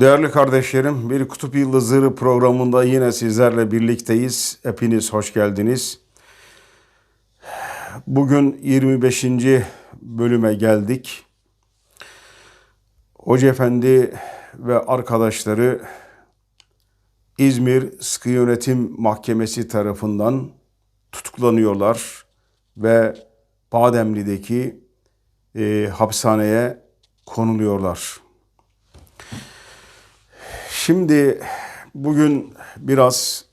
Değerli kardeşlerim, bir Kutup Yıldızları programında yine sizlerle birlikteyiz. Hepiniz hoş geldiniz. Bugün 25. bölüme geldik. Hoca Efendi ve arkadaşları İzmir Sıkı Yönetim Mahkemesi tarafından tutuklanıyorlar ve Bademli'deki e, hapishaneye konuluyorlar. Şimdi bugün biraz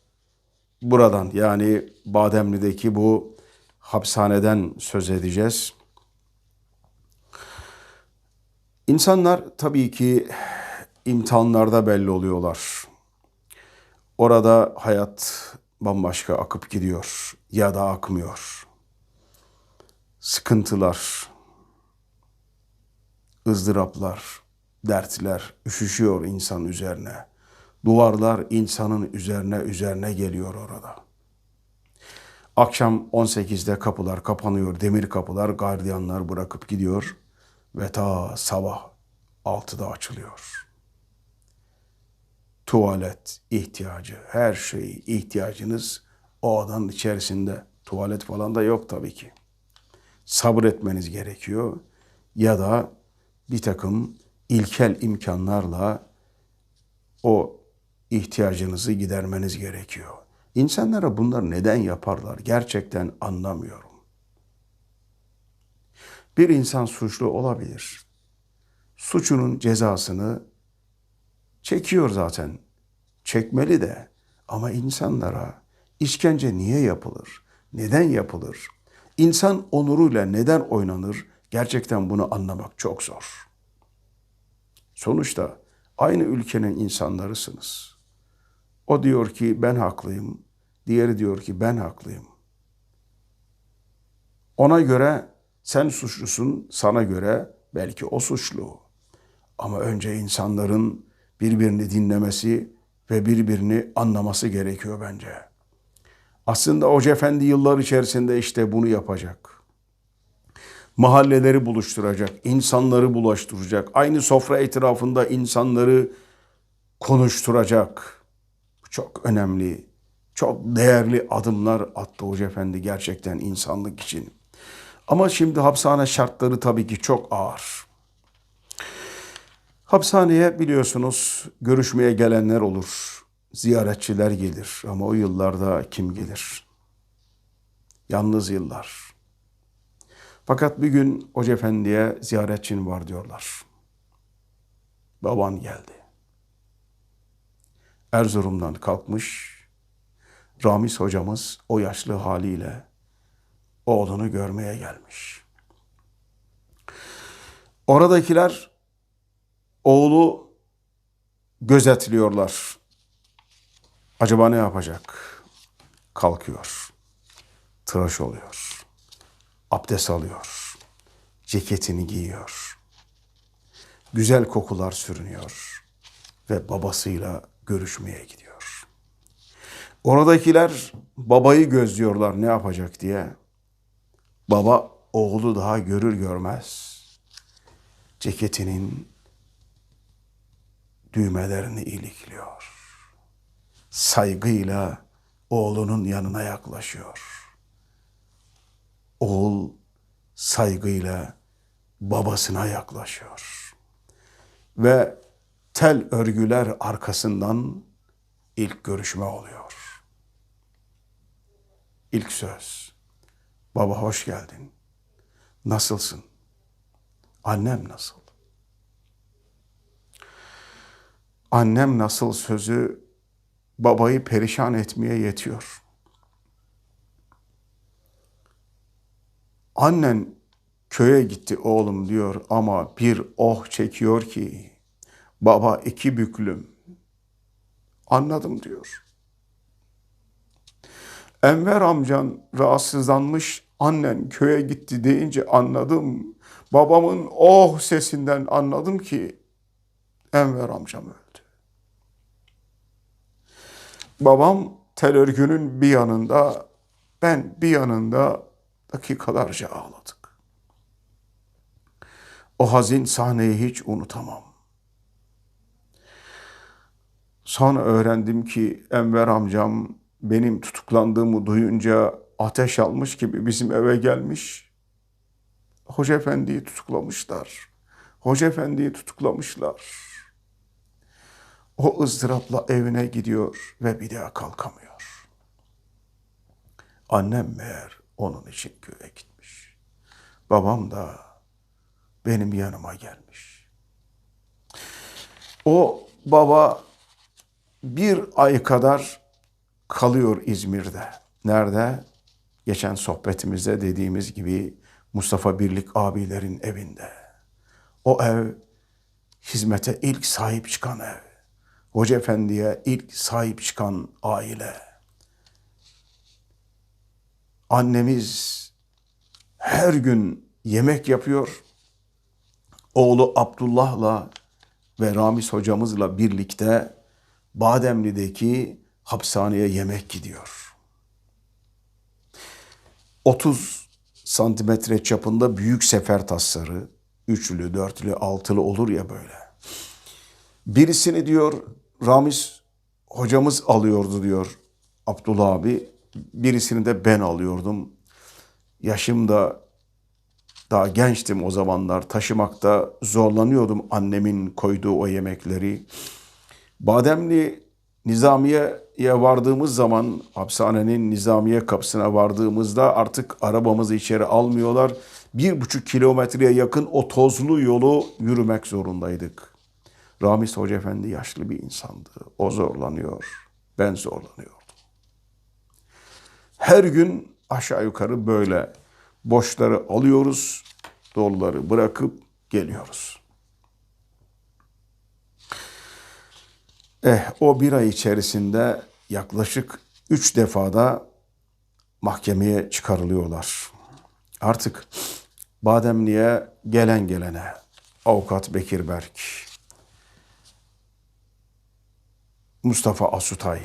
buradan yani Bademli'deki bu hapishaneden söz edeceğiz. İnsanlar tabii ki imtihanlarda belli oluyorlar. Orada hayat bambaşka akıp gidiyor ya da akmıyor. Sıkıntılar, ızdıraplar, dertler üşüşüyor insan üzerine. Duvarlar insanın üzerine üzerine geliyor orada. Akşam 18'de kapılar kapanıyor, demir kapılar, gardiyanlar bırakıp gidiyor ve ta sabah 6'da açılıyor. Tuvalet ihtiyacı, her şey ihtiyacınız o odanın içerisinde. Tuvalet falan da yok tabii ki. Sabretmeniz gerekiyor ya da bir takım ilkel imkanlarla o ihtiyacınızı gidermeniz gerekiyor. İnsanlara bunlar neden yaparlar gerçekten anlamıyorum. Bir insan suçlu olabilir. Suçunun cezasını çekiyor zaten. Çekmeli de. Ama insanlara işkence niye yapılır? Neden yapılır? İnsan onuruyla neden oynanır? Gerçekten bunu anlamak çok zor. Sonuçta aynı ülkenin insanlarısınız. O diyor ki ben haklıyım. Diğeri diyor ki ben haklıyım. Ona göre sen suçlusun, sana göre belki o suçlu. Ama önce insanların birbirini dinlemesi ve birbirini anlaması gerekiyor bence. Aslında Hoca Efendi yıllar içerisinde işte bunu yapacak mahalleleri buluşturacak, insanları bulaştıracak, aynı sofra etrafında insanları konuşturacak. Çok önemli, çok değerli adımlar attı Hoca Efendi gerçekten insanlık için. Ama şimdi hapishane şartları tabii ki çok ağır. Hapishaneye biliyorsunuz görüşmeye gelenler olur. Ziyaretçiler gelir ama o yıllarda kim gelir? Yalnız yıllar. Fakat bir gün Hoca Efendi'ye ziyaretçin var diyorlar. Baban geldi. Erzurum'dan kalkmış. Ramiz hocamız o yaşlı haliyle oğlunu görmeye gelmiş. Oradakiler oğlu gözetliyorlar. Acaba ne yapacak? Kalkıyor. Tıraş oluyor abdest alıyor. Ceketini giyiyor. Güzel kokular sürünüyor ve babasıyla görüşmeye gidiyor. Oradakiler babayı gözlüyorlar ne yapacak diye. Baba oğlu daha görür görmez ceketinin düğmelerini ilikliyor. Saygıyla oğlunun yanına yaklaşıyor oğul saygıyla babasına yaklaşıyor. Ve tel örgüler arkasından ilk görüşme oluyor. İlk söz. Baba hoş geldin. Nasılsın? Annem nasıl? Annem nasıl sözü babayı perişan etmeye yetiyor. Annen köye gitti oğlum diyor ama bir oh çekiyor ki baba iki büklüm. Anladım diyor. Enver amcan rahatsızlanmış annen köye gitti deyince anladım. Babamın oh sesinden anladım ki Enver amcam öldü. Babam tel örgünün bir yanında, ben bir yanında dakikalarca ağladık. O hazin sahneyi hiç unutamam. Sonra öğrendim ki Enver amcam benim tutuklandığımı duyunca ateş almış gibi bizim eve gelmiş. Hoca efendiyi tutuklamışlar. Hoca efendiyi tutuklamışlar. O ızdırapla evine gidiyor ve bir daha kalkamıyor. Annem meğer onun için köye gitmiş. Babam da benim yanıma gelmiş. O baba bir ay kadar kalıyor İzmir'de. Nerede? Geçen sohbetimizde dediğimiz gibi Mustafa Birlik abilerin evinde. O ev hizmete ilk sahip çıkan ev. Hoca Efendi'ye ilk sahip çıkan aile. Annemiz her gün yemek yapıyor. Oğlu Abdullah'la ve Ramiz hocamızla birlikte Bademli'deki hapishaneye yemek gidiyor. 30 santimetre çapında büyük sefer tasları, üçlü, dörtlü, altılı olur ya böyle. Birisini diyor Ramiz hocamız alıyordu diyor Abdullah abi. Birisini de ben alıyordum. Yaşım da daha gençtim o zamanlar. Taşımakta zorlanıyordum annemin koyduğu o yemekleri. Bademli Nizamiye'ye vardığımız zaman hapishanenin Nizamiye kapısına vardığımızda artık arabamızı içeri almıyorlar. Bir buçuk kilometreye yakın o tozlu yolu yürümek zorundaydık. Ramiz Hoca Efendi yaşlı bir insandı. O zorlanıyor. Ben zorlanıyordum. Her gün aşağı yukarı böyle boşları alıyoruz, doluları bırakıp geliyoruz. Eh o bir ay içerisinde yaklaşık üç defada mahkemeye çıkarılıyorlar. Artık Bademli'ye gelen gelene avukat Bekir Berk, Mustafa Asutay,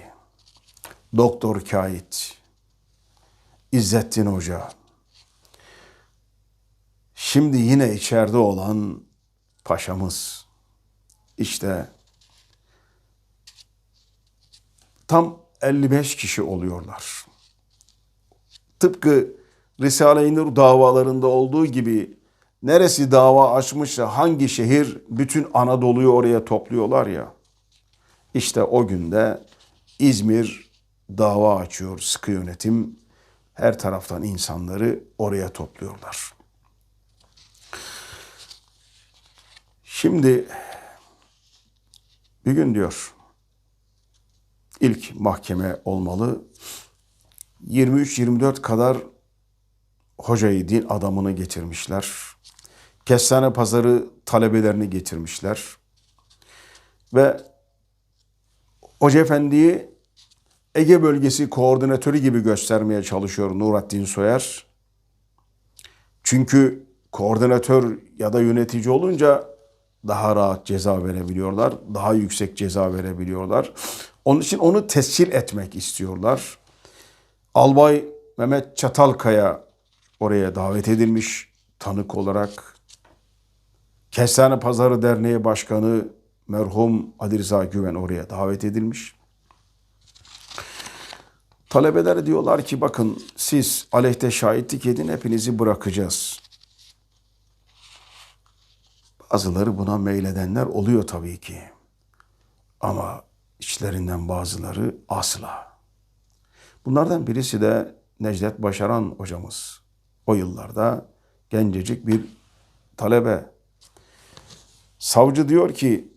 Doktor Kait, İzzettin Hoca, şimdi yine içeride olan paşamız, işte tam 55 kişi oluyorlar. Tıpkı Risale-i Nur davalarında olduğu gibi neresi dava açmışsa hangi şehir bütün Anadolu'yu oraya topluyorlar ya. İşte o günde İzmir dava açıyor sıkı yönetim. Her taraftan insanları oraya topluyorlar. Şimdi bir gün diyor ilk mahkeme olmalı. 23-24 kadar hocayı, din adamını getirmişler. Kestane pazarı talebelerini getirmişler. Ve Hoca Efendi'yi Ege bölgesi koordinatörü gibi göstermeye çalışıyor Nurattin Soyer. Çünkü koordinatör ya da yönetici olunca daha rahat ceza verebiliyorlar. Daha yüksek ceza verebiliyorlar. Onun için onu tescil etmek istiyorlar. Albay Mehmet Çatalkaya oraya davet edilmiş tanık olarak. Kestane Pazarı Derneği Başkanı merhum Ali Rıza Güven oraya davet edilmiş. Talebeler diyorlar ki bakın siz aleyhte şahitlik edin hepinizi bırakacağız. Bazıları buna meyledenler oluyor tabii ki. Ama içlerinden bazıları asla. Bunlardan birisi de Necdet Başaran hocamız. O yıllarda gencecik bir talebe. Savcı diyor ki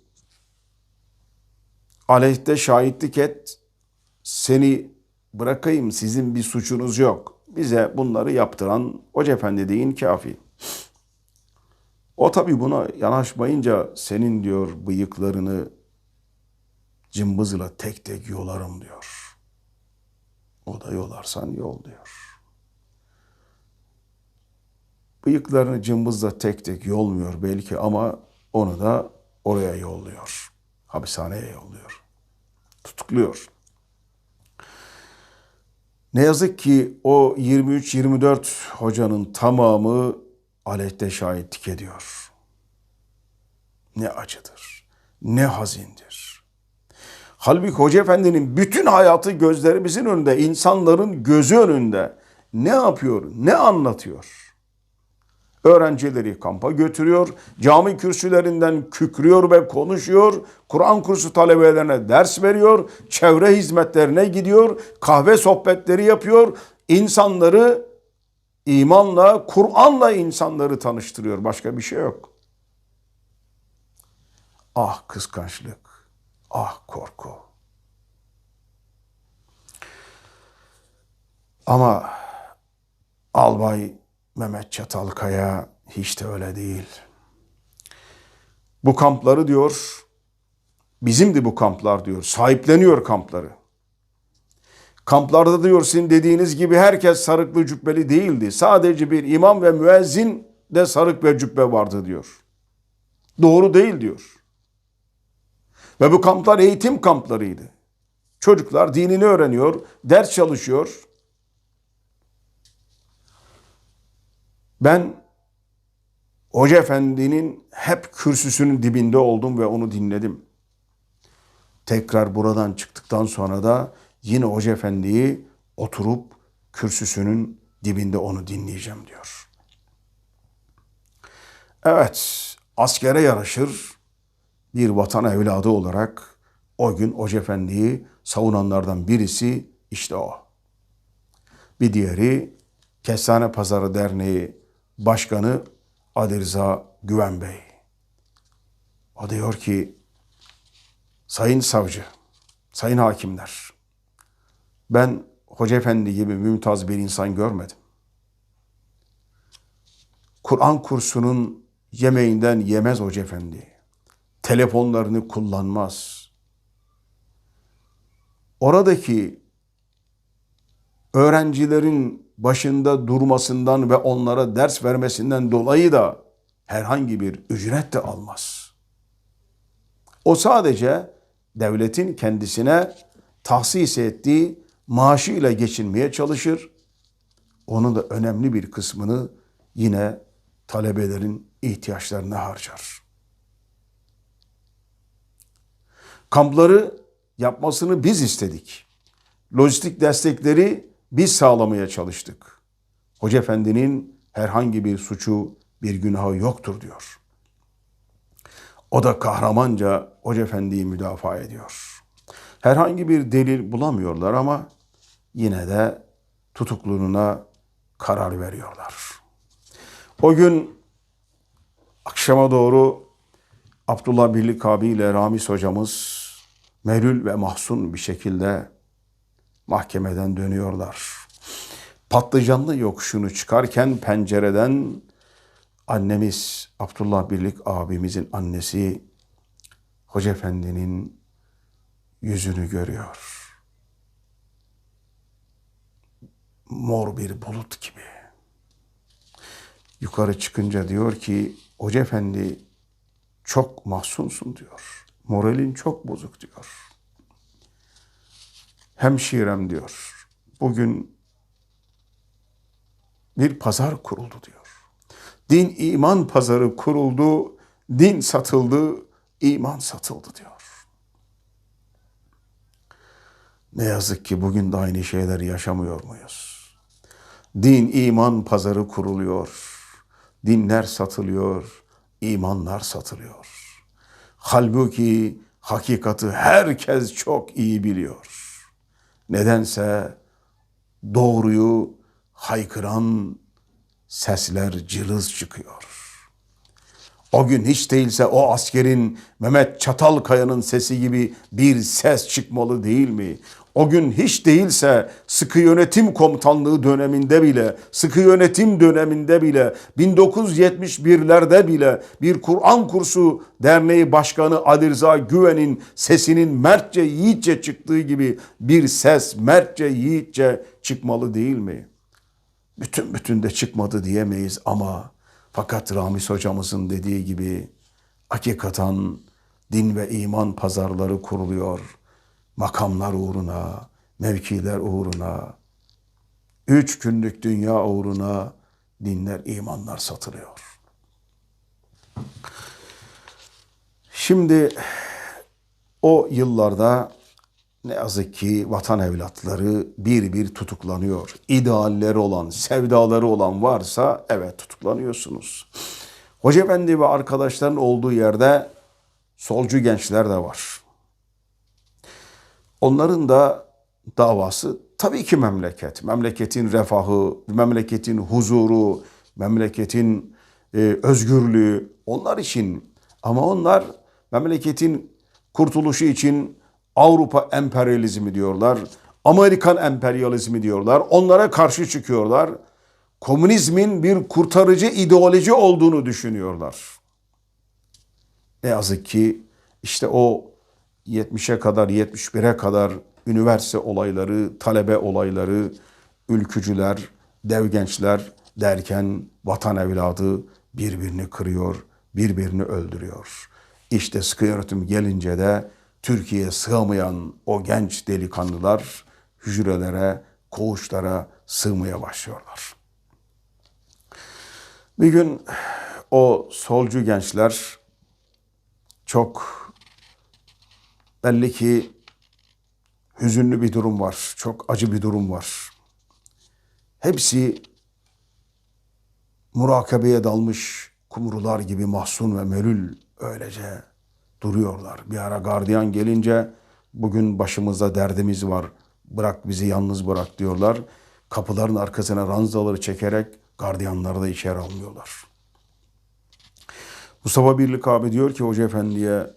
aleyhte şahitlik et seni bırakayım sizin bir suçunuz yok. Bize bunları yaptıran Hoca Efendi deyin kafi. O tabi buna yanaşmayınca senin diyor bıyıklarını cımbızla tek tek yolarım diyor. O da yolarsan yol diyor. Bıyıklarını cımbızla tek tek yolmuyor belki ama onu da oraya yolluyor. Hapishaneye yolluyor. Tutukluyor. Ne yazık ki o 23-24 hocanın tamamı aleyhte şahitlik ediyor. Ne acıdır, ne hazindir. Halbuki Hoca Efendi'nin bütün hayatı gözlerimizin önünde, insanların gözü önünde. Ne yapıyor, ne anlatıyor? Öğrencileri kampa götürüyor, cami kürsülerinden kükrüyor ve konuşuyor, Kur'an kursu talebelerine ders veriyor, çevre hizmetlerine gidiyor, kahve sohbetleri yapıyor, insanları imanla, Kur'an'la insanları tanıştırıyor. Başka bir şey yok. Ah kıskançlık, ah korku. Ama Albay Mehmet Çatalkaya hiç de öyle değil. Bu kampları diyor, bizimdi bu kamplar diyor, sahipleniyor kampları. Kamplarda diyor sizin dediğiniz gibi herkes sarıklı cübbeli değildi. Sadece bir imam ve müezzin de sarık ve cübbe vardı diyor. Doğru değil diyor. Ve bu kamplar eğitim kamplarıydı. Çocuklar dinini öğreniyor, ders çalışıyor. Ben Hoca Efendi'nin hep kürsüsünün dibinde oldum ve onu dinledim. Tekrar buradan çıktıktan sonra da yine Hoca Efendi'yi oturup kürsüsünün dibinde onu dinleyeceğim diyor. Evet, askere yaraşır bir vatan evladı olarak o gün Hoca Efendi'yi savunanlardan birisi işte o. Bir diğeri Kestane Pazarı Derneği Başkanı Ali Rıza Güven Bey. O diyor ki Sayın Savcı, Sayın Hakimler, ben Hoca Efendi gibi mümtaz bir insan görmedim. Kur'an kursunun yemeğinden yemez Hoca Efendi. Telefonlarını kullanmaz. Oradaki öğrencilerin başında durmasından ve onlara ders vermesinden dolayı da herhangi bir ücret de almaz. O sadece devletin kendisine tahsis ettiği maaşıyla geçinmeye çalışır. Onun da önemli bir kısmını yine talebelerin ihtiyaçlarına harcar. Kampları yapmasını biz istedik. Lojistik destekleri biz sağlamaya çalıştık. Hoca Efendi'nin herhangi bir suçu, bir günahı yoktur diyor. O da kahramanca Hoca Efendi'yi müdafaa ediyor. Herhangi bir delil bulamıyorlar ama yine de tutukluluğuna karar veriyorlar. O gün akşama doğru Abdullah Birlik abiyle Ramiz hocamız melül ve mahzun bir şekilde mahkemeden dönüyorlar. Patlıcanlı yokuşunu çıkarken pencereden annemiz Abdullah Birlik abimizin annesi Hoca Efendi'nin yüzünü görüyor. Mor bir bulut gibi. Yukarı çıkınca diyor ki Hoca Efendi çok mahzunsun diyor. Moralin çok bozuk diyor. Hemşirem diyor. Bugün bir pazar kuruldu diyor. Din iman pazarı kuruldu, din satıldı, iman satıldı diyor. Ne yazık ki bugün de aynı şeyleri yaşamıyor muyuz? Din iman pazarı kuruluyor. Dinler satılıyor, imanlar satılıyor. Halbuki hakikati herkes çok iyi biliyor. Nedense doğruyu haykıran sesler cılız çıkıyor. O gün hiç değilse o askerin Mehmet Çatalkaya'nın sesi gibi bir ses çıkmalı değil mi? O gün hiç değilse sıkı yönetim komutanlığı döneminde bile, sıkı yönetim döneminde bile, 1971'lerde bile bir Kur'an kursu derneği başkanı Ali Rıza Güven'in sesinin mertçe yiğitçe çıktığı gibi bir ses mertçe yiğitçe çıkmalı değil mi? Bütün bütün de çıkmadı diyemeyiz ama fakat Ramiz hocamızın dediği gibi hakikaten din ve iman pazarları kuruluyor.'' Makamlar uğruna, mevkiler uğruna, üç günlük dünya uğruna dinler, imanlar satılıyor. Şimdi o yıllarda ne yazık ki vatan evlatları bir bir tutuklanıyor. İdealleri olan, sevdaları olan varsa evet tutuklanıyorsunuz. Hoca Efendi ve arkadaşların olduğu yerde solcu gençler de var. Onların da davası tabii ki memleket. Memleketin refahı, memleketin huzuru, memleketin e, özgürlüğü onlar için. Ama onlar memleketin kurtuluşu için Avrupa emperyalizmi diyorlar. Amerikan emperyalizmi diyorlar. Onlara karşı çıkıyorlar. Komünizmin bir kurtarıcı ideoloji olduğunu düşünüyorlar. Ne yazık ki işte o 70'e kadar 71'e kadar üniversite olayları, talebe olayları, ülkücüler, dev gençler derken vatan evladı birbirini kırıyor, birbirini öldürüyor. İşte sıkı yönetim gelince de Türkiye'ye sığamayan o genç delikanlılar hücrelere, koğuşlara sığmaya başlıyorlar. Bir gün o solcu gençler çok belli ki hüzünlü bir durum var. Çok acı bir durum var. Hepsi murakabeye dalmış kumrular gibi mahzun ve melül öylece duruyorlar. Bir ara gardiyan gelince bugün başımızda derdimiz var. Bırak bizi yalnız bırak diyorlar. Kapıların arkasına ranzaları çekerek gardiyanları da içeri almıyorlar. Mustafa Birlik abi diyor ki Hoca Efendi'ye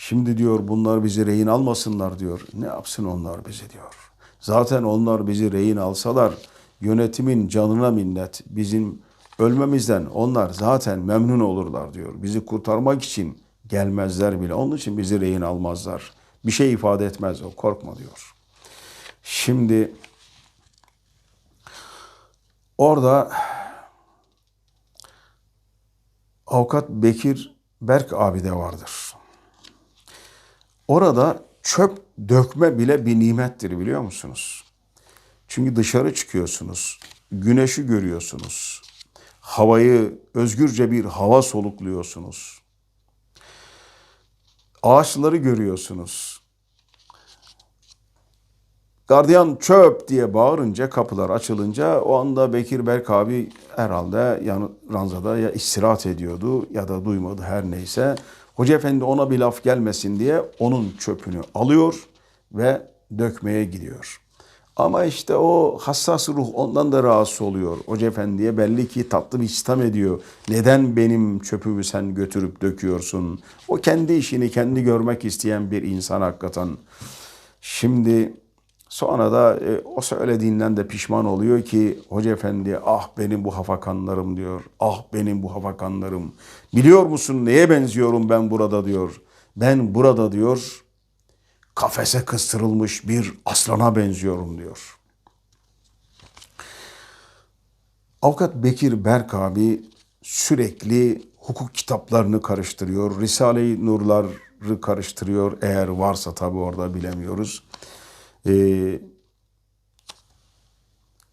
şimdi diyor bunlar bizi rehin almasınlar diyor. Ne yapsın onlar bizi diyor. Zaten onlar bizi rehin alsalar yönetimin canına minnet bizim ölmemizden onlar zaten memnun olurlar diyor. Bizi kurtarmak için gelmezler bile. Onun için bizi rehin almazlar. Bir şey ifade etmez o korkma diyor. Şimdi orada avukat Bekir Berk abi de vardır. Orada çöp dökme bile bir nimettir biliyor musunuz? Çünkü dışarı çıkıyorsunuz, güneşi görüyorsunuz, havayı özgürce bir hava solukluyorsunuz. Ağaçları görüyorsunuz. Gardiyan çöp diye bağırınca kapılar açılınca o anda Bekir Berk abi herhalde yani ranzada ya istirahat ediyordu ya da duymadı her neyse. Hoca Efendi ona bir laf gelmesin diye onun çöpünü alıyor ve dökmeye gidiyor. Ama işte o hassas ruh ondan da rahatsız oluyor. Hoca Efendi'ye belli ki tatlı bir sistem ediyor. Neden benim çöpümü sen götürüp döküyorsun? O kendi işini kendi görmek isteyen bir insan hakikaten. Şimdi sonra da e, o söylediğinden de pişman oluyor ki Hoca Efendi ah benim bu hafakanlarım diyor. Ah benim bu hafakanlarım. Biliyor musun neye benziyorum ben burada diyor. Ben burada diyor kafese kıstırılmış bir aslana benziyorum diyor. Avukat Bekir Berk abi sürekli hukuk kitaplarını karıştırıyor. Risale-i Nurları karıştırıyor. Eğer varsa tabi orada bilemiyoruz. Ee,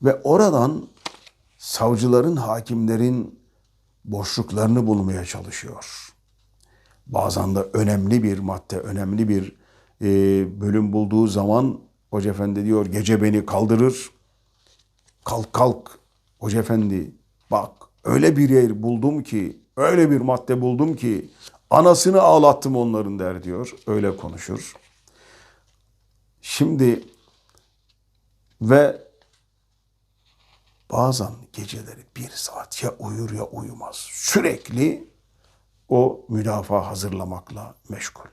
ve oradan savcıların, hakimlerin boşluklarını bulmaya çalışıyor. Bazen de önemli bir madde, önemli bir e, bölüm bulduğu zaman Hoca Efendi diyor gece beni kaldırır. Kalk kalk Hoca Efendi bak öyle bir yer buldum ki öyle bir madde buldum ki anasını ağlattım onların der diyor. Öyle konuşur. Şimdi ve bazen geceleri bir saat ya uyur ya uyumaz. Sürekli o müdafaa hazırlamakla meşgul.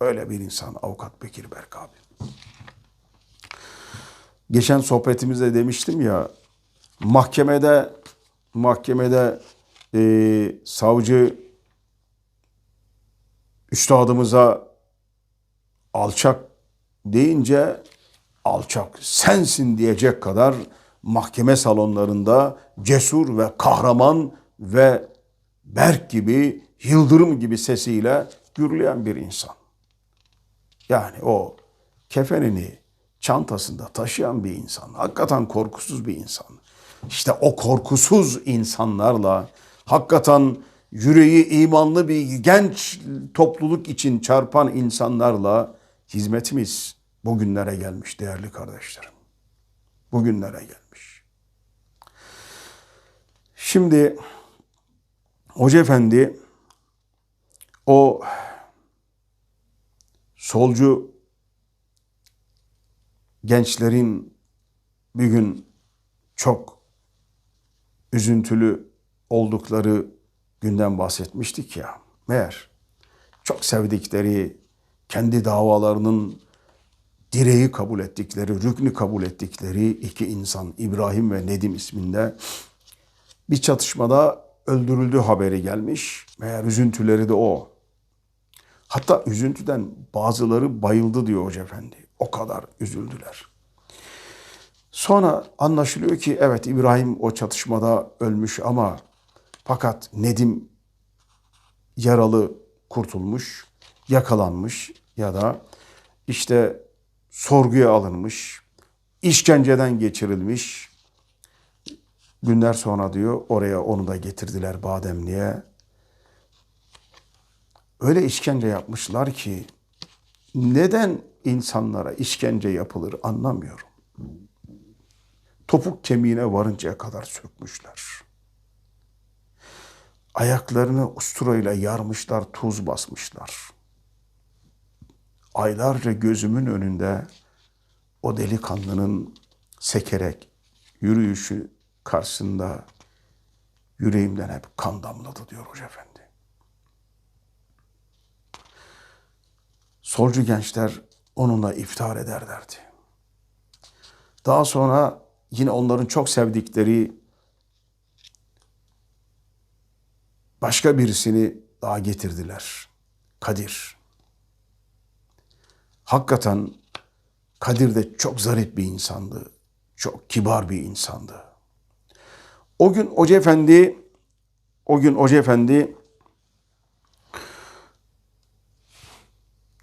Öyle bir insan avukat Bekir Berk abi. Geçen sohbetimizde demiştim ya mahkemede mahkemede e, savcı üstadımıza alçak deyince alçak sensin diyecek kadar mahkeme salonlarında cesur ve kahraman ve Berk gibi, yıldırım gibi sesiyle gürleyen bir insan. Yani o kefenini çantasında taşıyan bir insan. Hakikaten korkusuz bir insan. İşte o korkusuz insanlarla hakikaten yüreği imanlı bir genç topluluk için çarpan insanlarla hizmetimiz bugünlere gelmiş değerli kardeşlerim. Bugünlere gelmiş. Şimdi Hoca Efendi o solcu gençlerin bir gün çok üzüntülü oldukları günden bahsetmiştik ya. Meğer çok sevdikleri, kendi davalarının direği kabul ettikleri, rüknü kabul ettikleri iki insan İbrahim ve Nedim isminde bir çatışmada öldürüldü haberi gelmiş. Meğer üzüntüleri de o. Hatta üzüntüden bazıları bayıldı diyor Hoca Efendi. O kadar üzüldüler. Sonra anlaşılıyor ki evet İbrahim o çatışmada ölmüş ama fakat Nedim yaralı kurtulmuş, yakalanmış ya da işte sorguya alınmış, işkenceden geçirilmiş. Günler sonra diyor oraya onu da getirdiler Bademli'ye. Öyle işkence yapmışlar ki neden insanlara işkence yapılır anlamıyorum. Topuk kemiğine varıncaya kadar sökmüşler. Ayaklarını usturayla yarmışlar, tuz basmışlar. Aylarca gözümün önünde o delikanlının sekerek yürüyüşü karşısında yüreğimden hep kan damladı diyor Hoca Efendi. Solcu gençler onunla iftihar ederlerdi. Daha sonra yine onların çok sevdikleri başka birisini daha getirdiler. Kadir. Hakikaten Kadir de çok zarif bir insandı. Çok kibar bir insandı. O gün Hoca Efendi o gün Hoca Efendi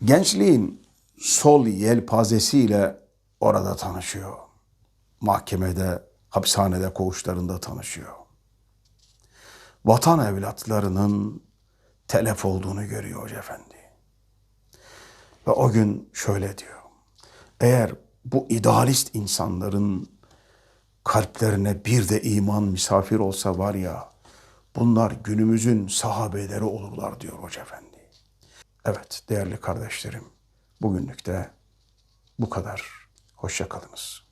gençliğin sol yelpazesiyle orada tanışıyor. Mahkemede, hapishanede, koğuşlarında tanışıyor. Vatan evlatlarının telef olduğunu görüyor Hoca Efendi. Ve o gün şöyle diyor. Eğer bu idealist insanların kalplerine bir de iman misafir olsa var ya, bunlar günümüzün sahabeleri olurlar diyor Hoca Efendi. Evet değerli kardeşlerim, bugünlük de bu kadar. Hoşça kalınız.